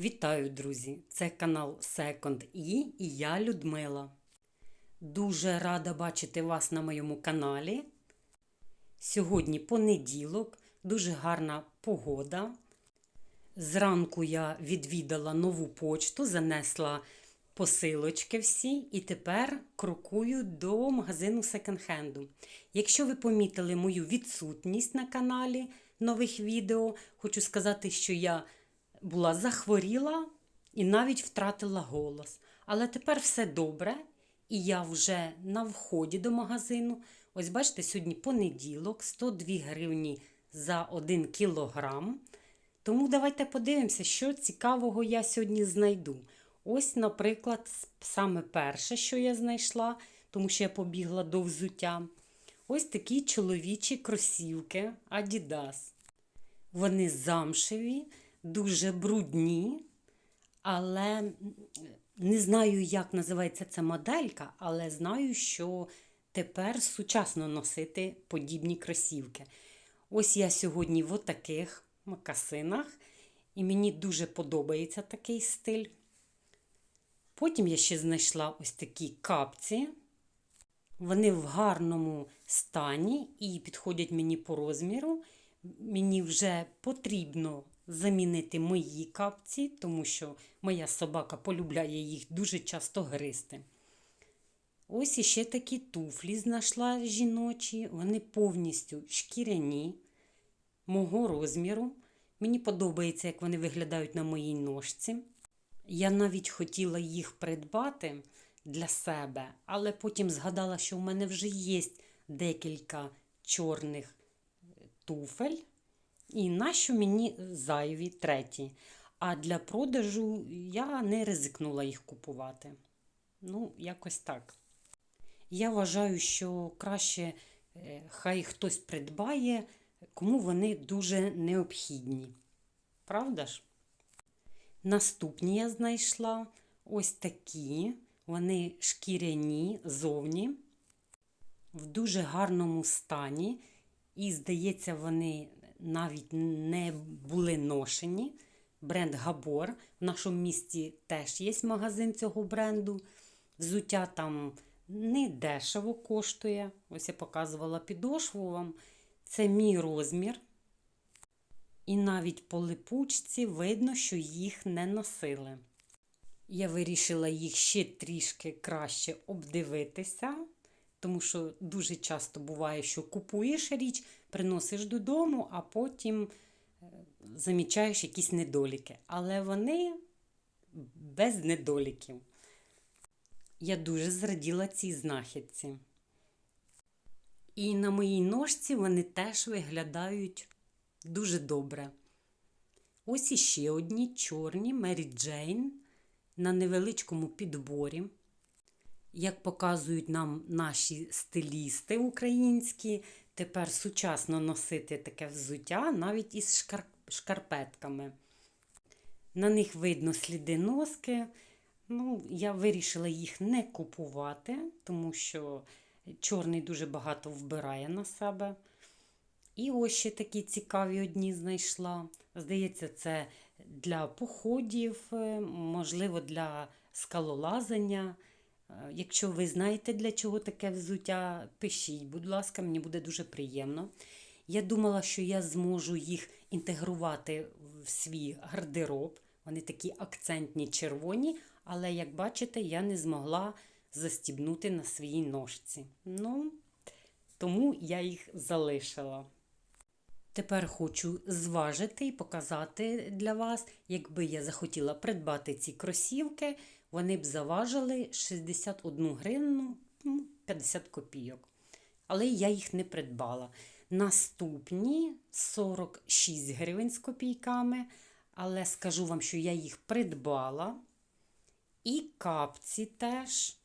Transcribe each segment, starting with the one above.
Вітаю, друзі! Це канал Second E і я Людмила. Дуже рада бачити вас на моєму каналі. Сьогодні понеділок, дуже гарна погода. Зранку я відвідала нову почту, занесла посилочки всі і тепер крокую до магазину секонд-хенду. Якщо ви помітили мою відсутність на каналі нових відео, хочу сказати, що я була захворіла і навіть втратила голос. Але тепер все добре, і я вже на вході до магазину. Ось бачите, сьогодні понеділок, 102 гривні за 1 кілограм. Тому давайте подивимося, що цікавого я сьогодні знайду. Ось, наприклад, саме перше, що я знайшла, тому що я побігла до взуття. Ось такі чоловічі кросівки Adidas. Вони замшеві, дуже брудні, але не знаю, як називається ця моделька, але знаю, що тепер сучасно носити подібні кросівки. Ось я сьогодні в отаких макасинах, і мені дуже подобається такий стиль. Потім я ще знайшла ось такі капці. Вони в гарному стані і підходять мені по розміру. Мені вже потрібно замінити мої капці, тому що моя собака полюбляє їх дуже часто гризти. Ось іще такі туфлі знайшла жіночі, вони повністю шкіряні, мого розміру. Мені подобається, як вони виглядають на моїй ножці. Я навіть хотіла їх придбати для себе, але потім згадала, що в мене вже є декілька чорних туфель. І нащо мені зайві треті? А для продажу я не ризикнула їх купувати. Ну, якось так. Я вважаю, що краще е, хай хтось придбає, кому вони дуже необхідні. Правда ж? Наступні я знайшла ось такі, вони шкіряні зовні, в дуже гарному стані. І, здається, вони навіть не були ношені. Бренд Габор. В нашому місті теж є магазин цього бренду. Взуття там не дешево коштує. Ось я показувала підошву вам. Це мій розмір. І навіть по липучці видно, що їх не носили. Я вирішила їх ще трішки краще обдивитися, тому що дуже часто буває, що купуєш річ, приносиш додому, а потім е, замічаєш якісь недоліки. Але вони без недоліків. Я дуже зраділа цій знахідці. І на моїй ножці вони теж виглядають дуже добре. Ось іще одні чорні Мері Джейн на невеличкому підборі. Як показують нам наші стилісти українські, тепер сучасно носити таке взуття навіть із шкарпетками. На них видно сліди носки. Ну, Я вирішила їх не купувати, тому що чорний дуже багато вбирає на себе. І ось ще такі цікаві одні знайшла. Здається, це для походів, е, можливо, для скалолазання. Е, якщо ви знаєте, для чого таке взуття, пишіть, будь ласка, мені буде дуже приємно. Я думала, що я зможу їх інтегрувати в свій гардероб. Вони такі акцентні червоні, але, як бачите, я не змогла застібнути на своїй ножці. Ну, тому я їх залишила. Тепер хочу зважити і показати для вас, якби я захотіла придбати ці кросівки, вони б заважили 61 гривну 50 ну, копійок. Але я їх не придбала. Наступні 46 гривень з копійками. Але скажу вам, що я їх придбала. І капці теж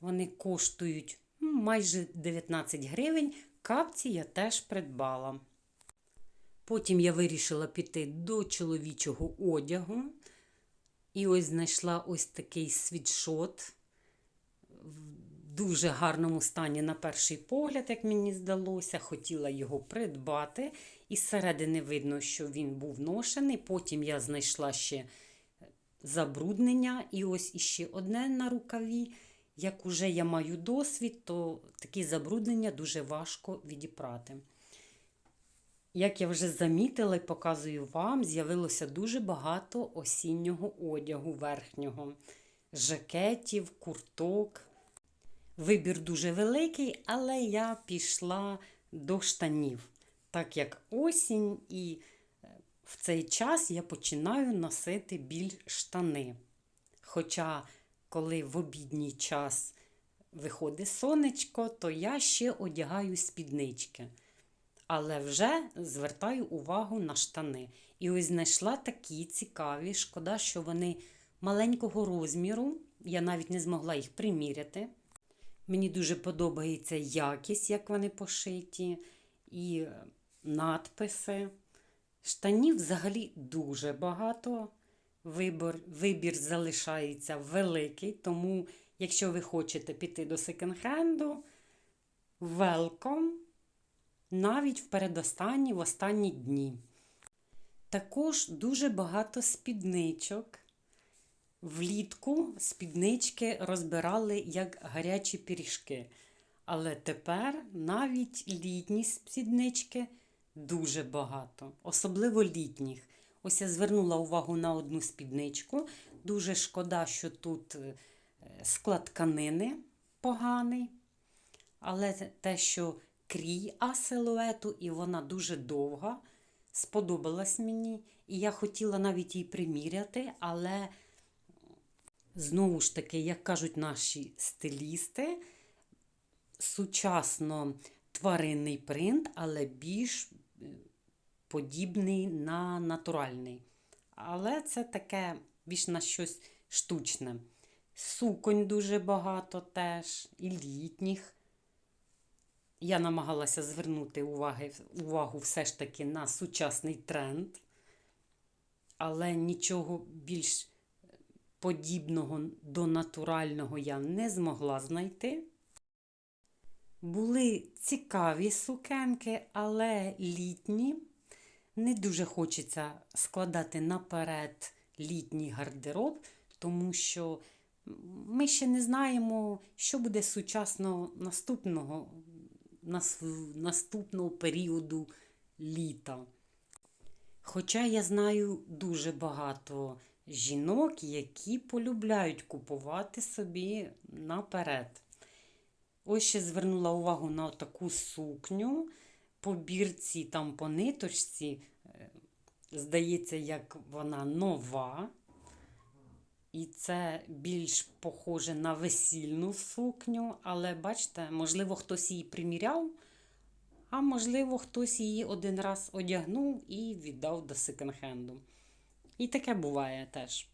вони коштують майже 19 гривень. Капці я теж придбала. Потім я вирішила піти до чоловічого одягу. І ось знайшла ось такий світшот в дуже гарному стані, на перший погляд, як мені здалося, хотіла його придбати. І зсередини видно, що він був ношений. Потім я знайшла ще забруднення. І ось іще одне на рукаві. Як уже я маю досвід, то такі забруднення дуже важко відіпрати. Як я вже замітила і показую вам, з'явилося дуже багато осіннього одягу верхнього, жакетів, курток. Вибір дуже великий, але я пішла до штанів, так як осінь, і е, в цей час я починаю носити біль штани. Хоча, коли в обідній час виходить сонечко, то я ще одягаю спіднички. Але вже звертаю увагу на штани. І ось знайшла такі цікаві. Шкода, що вони маленького розміру. Я навіть не змогла їх приміряти. Мені дуже подобається якість, як вони пошиті, і надписи. Штанів взагалі дуже багато. Вибір, вибір залишається великий, тому, якщо ви хочете піти до секонд-хенду, welcome! Навіть в передостанні, в останні дні. Також дуже багато спідничок. Влітку спіднички розбирали як гарячі пиріжки. Але тепер навіть літні спіднички дуже багато, особливо літніх. Ось я звернула увагу на одну спідничку. Дуже шкода, що тут е, склад тканини поганий. Але те, що крій А силуету, і вона дуже довга, сподобалась мені. І я хотіла навіть її приміряти, але знову ж таки, як кажуть наші стилісти, сучасно тваринний принт, але більш е, подібний на натуральний. Але це таке більш на щось штучне. Суконь дуже багато теж, і літніх. Я намагалася звернути уваги, увагу все ж таки на сучасний тренд, але нічого більш подібного до натурального я не змогла знайти. Були цікаві сукенки, але літні. Не дуже хочеться складати наперед літній гардероб, тому що ми ще не знаємо, що буде сучасно наступного наступного періоду літа. Хоча я знаю дуже багато жінок, які полюбляють купувати собі наперед. Ось ще звернула увагу на таку сукню. По бірці, там по ниточці, е, здається, як вона нова. І це більш похоже на весільну сукню, але бачите, можливо, хтось її приміряв, а можливо, хтось її один раз одягнув і віддав до секонд-хенду. І таке буває теж.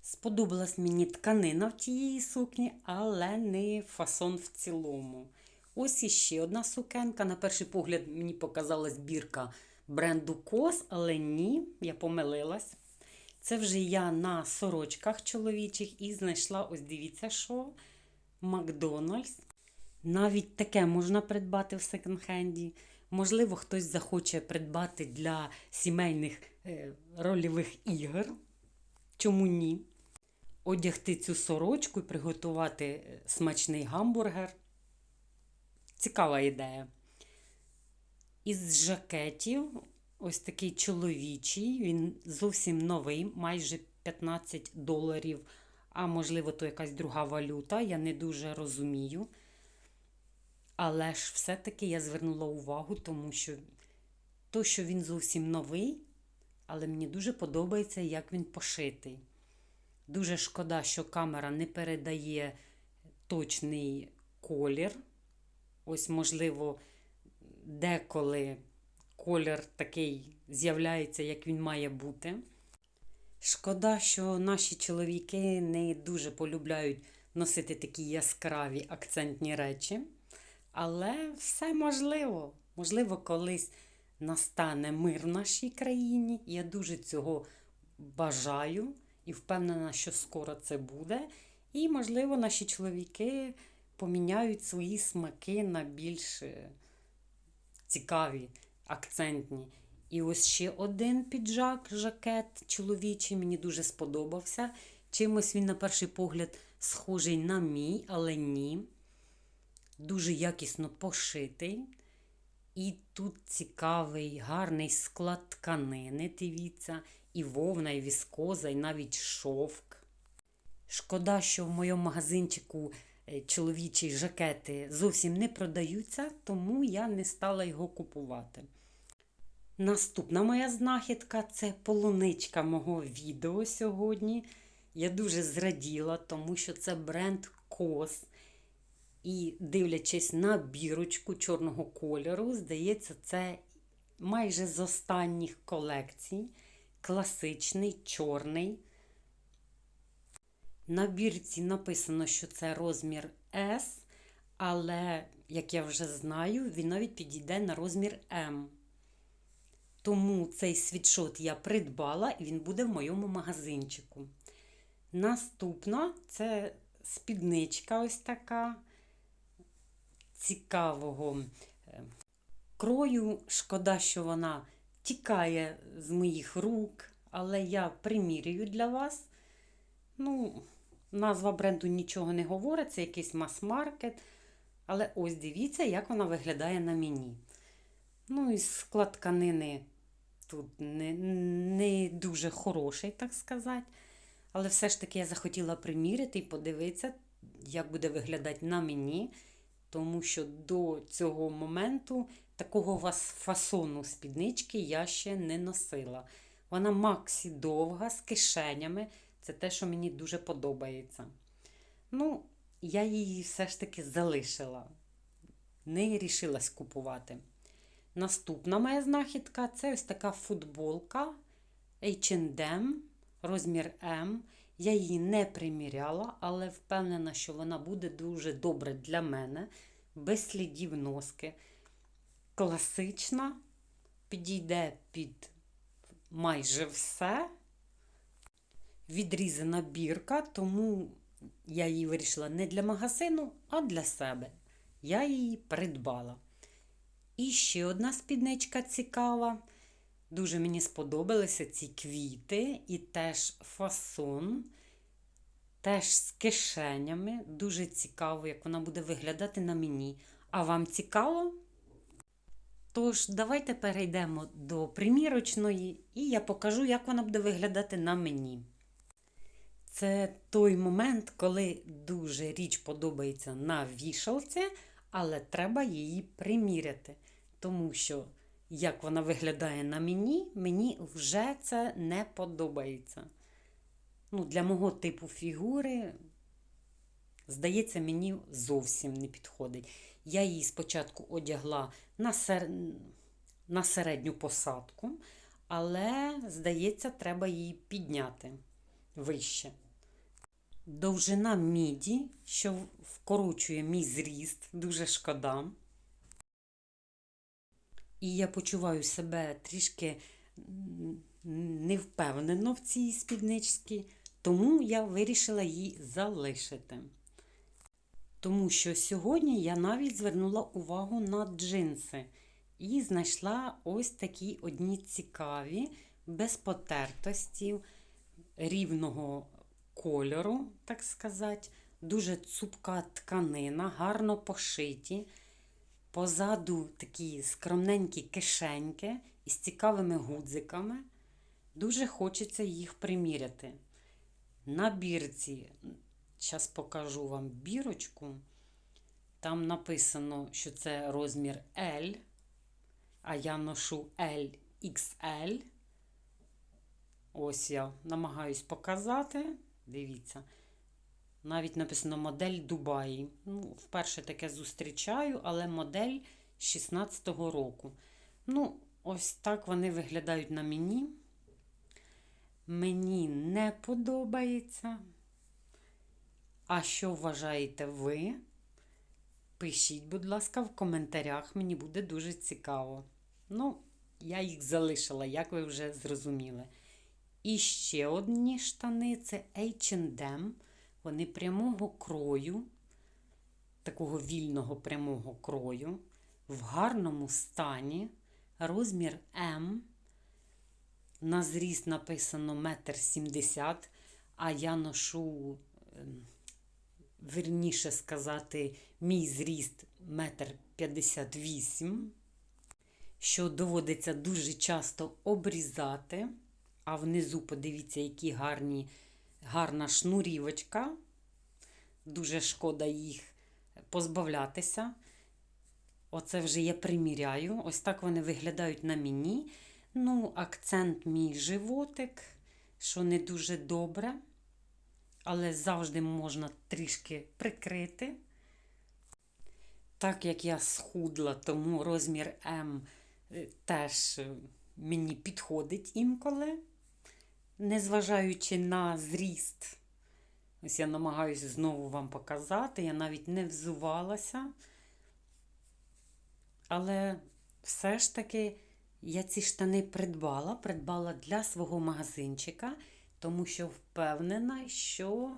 Сподобалась мені тканина в тієї сукні, але не фасон в цілому. Ось іще одна сукенка. На перший погляд, мені показалась бірка бренду Кос, але ні, я помилилась. Це вже я на сорочках чоловічих і знайшла, ось дивіться, що Макдональдс. Навіть таке можна придбати в секонд-хенді. Можливо, хтось захоче придбати для сімейних е, рольових ігор. Чому ні? Одягти цю сорочку і приготувати е, смачний гамбургер. Цікава ідея. Із жакетів ось такий чоловічий, він зовсім новий, майже 15 доларів, а можливо, то якась друга валюта, я не дуже розумію. Але ж все-таки я звернула увагу, тому що то, що він зовсім новий, але мені дуже подобається, як він пошитий. Дуже шкода, що камера не передає точний колір. Ось, можливо, деколи колір такий з'являється, як він має бути. Шкода, що наші чоловіки не дуже полюбляють носити такі яскраві акцентні речі. Але все можливо. Можливо, колись настане мир в нашій країні. Я дуже цього бажаю і впевнена, що скоро це буде. І, можливо, наші чоловіки поміняють свої смаки на більш е, цікаві акцентні. І ось ще один піджак, жакет чоловічий, мені дуже сподобався. Чимось він, на перший погляд, схожий на мій, але ні. Дуже якісно пошитий. І тут цікавий, гарний склад тканини, дивіться, і вовна, і віскоза, і навіть шовк. Шкода, що в моєму магазинчику е, чоловічі жакети зовсім не продаються, тому я не стала його купувати. Наступна моя знахідка це полуничка мого відео сьогодні. Я дуже зраділа, тому що це бренд Кос. І дивлячись на бірочку чорного кольору, здається, це майже з останніх колекцій. Класичний, чорний. На бірці написано, що це розмір S, але, як я вже знаю, він навіть підійде на розмір М. Тому цей світшот я придбала і він буде в моєму магазинчику. Наступна це спідничка ось така цікавого е, крою. Шкода, що вона тікає з моїх рук, але я примірюю для вас. Ну, назва бренду нічого не говорить, це якийсь мас-маркет. Але ось дивіться, як вона виглядає на мені. Ну, і склад тканини тут не, не дуже хороший, так сказати. Але все ж таки я захотіла приміряти і подивитися, як буде виглядати на мені. Тому що до цього моменту такого вас фасону спіднички я ще не носила. Вона максі довга, з кишенями. Це те, що мені дуже подобається. Ну, я її все ж таки залишила. Не рішилась купувати. Наступна моя знахідка це ось така футболка H&M, розмір М. Я її не приміряла, але впевнена, що вона буде дуже добре для мене, без слідів носки. Класична, підійде під майже все. Відрізана бірка, тому я її вирішила не для магазину, а для себе. Я її придбала. І ще одна спідничка цікава. Дуже мені сподобалися ці квіти і теж фасон, теж з кишенями. Дуже цікаво, як вона буде виглядати на мені. А вам цікаво? Тож, давайте перейдемо до примірочної, і я покажу, як вона буде виглядати на мені. Це той момент, коли дуже річ подобається на вішалці, але треба її приміряти. Тому що, як вона виглядає на мені, мені вже це не подобається. Ну, Для мого типу фігури, здається, мені зовсім не підходить. Я її спочатку одягла на, сер... на середню посадку, але, здається, треба її підняти вище. Довжина міді, що вкорочує мій зріст, дуже шкода. І я почуваю себе трішки невпевнено в цій спідничці, тому я вирішила її залишити. Тому що сьогодні я навіть звернула увагу на джинси і знайшла ось такі одні цікаві, без потертості, рівного кольору, так сказати, дуже цупка тканина, гарно пошиті. Позаду такі скромненькі кишеньки із цікавими гудзиками. Дуже хочеться їх приміряти. На бірці, зараз покажу вам бірочку. Там написано, що це розмір L, а я ношу LXL. Ось я намагаюсь показати. Дивіться. Навіть написано модель Дубаї. Ну, Вперше таке зустрічаю, але модель 16-го року. Ну, ось так вони виглядають на мені. Мені не подобається. А що вважаєте ви? Пишіть, будь ласка, в коментарях, мені буде дуже цікаво. Ну, я їх залишила, як ви вже зрозуміли. І ще одні штани це H&M. Вони прямого крою, такого вільного прямого крою, в гарному стані, розмір М. На зріст написано метр сімдесят, а я ношу, ем, вірніше сказати, мій зріст метр п'ятдесят вісім, що доводиться дуже часто обрізати. А внизу подивіться, які гарні, гарна шнурівочка. Дуже шкода їх позбавлятися. Оце вже я приміряю. Ось так вони виглядають на мені. Ну, акцент мій животик, що не дуже добре, але завжди можна трішки прикрити. Так як я схудла, тому розмір М е, теж е, мені підходить інколи, незважаючи на зріст. Ось я намагаюся знову вам показати. Я навіть не взувалася. Але все ж таки я ці штани придбала, придбала для свого магазинчика, тому що впевнена, що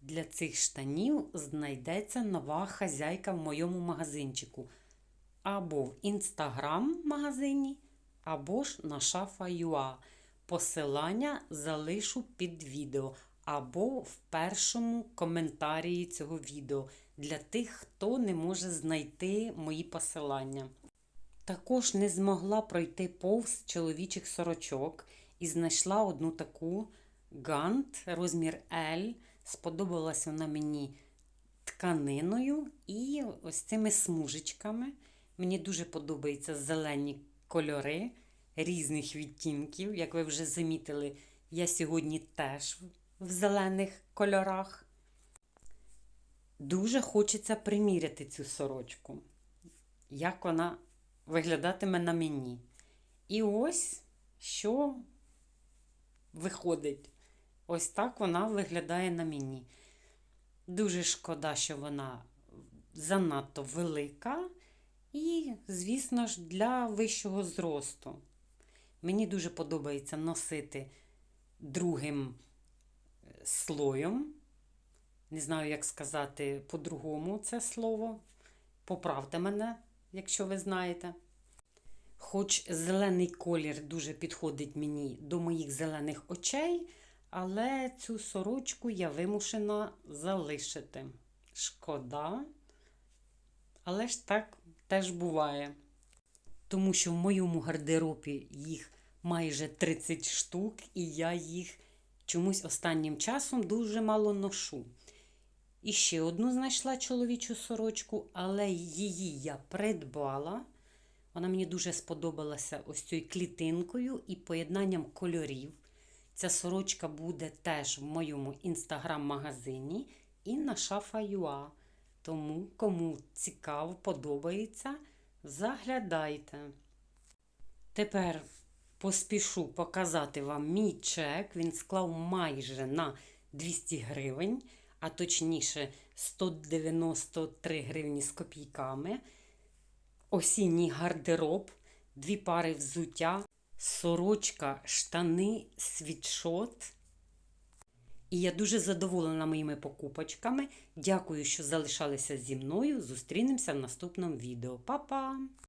для цих штанів знайдеться нова хазяйка в моєму магазинчику. Або в інстаграм магазині, або ж на шафа.ua. Посилання залишу під відео, або в першому коментарі цього відео для тих, хто не може знайти мої посилання. Також не змогла пройти повз чоловічих сорочок і знайшла одну таку гант розмір L. Сподобалась вона мені тканиною і ось цими смужечками. Мені дуже подобаються зелені кольори різних відтінків. Як ви вже замітили, я сьогодні теж в зелених кольорах. Дуже хочеться приміряти цю сорочку, як вона виглядатиме на мені. І ось що виходить. Ось так вона виглядає на мені. Дуже шкода, що вона занадто велика. І, звісно ж, для вищого зросту. Мені дуже подобається носити другим слоєм. Не знаю, як сказати по-другому це слово. Поправте мене, якщо ви знаєте. Хоч зелений колір дуже підходить мені до моїх зелених очей, але цю сорочку я вимушена залишити. Шкода. Але ж так теж буває. Тому що в моєму гардеробі їх майже 30 штук, і я їх чомусь останнім часом дуже мало ношу. І ще одну знайшла чоловічу сорочку, але її я придбала. Вона мені дуже сподобалася ось цією клітинкою і поєднанням кольорів. Ця сорочка буде теж в моєму інстаграм-магазині і на шафа.ua. Тому, кому цікаво, подобається, заглядайте. Тепер поспішу показати вам мій чек. Він склав майже на 200 гривень, а точніше 193 гривні з копійками. Осінній гардероб, дві пари взуття, сорочка, штани, світшот. І я дуже задоволена моїми покупочками. Дякую, що залишалися зі мною. Зустрінемося в наступному відео. Па-па!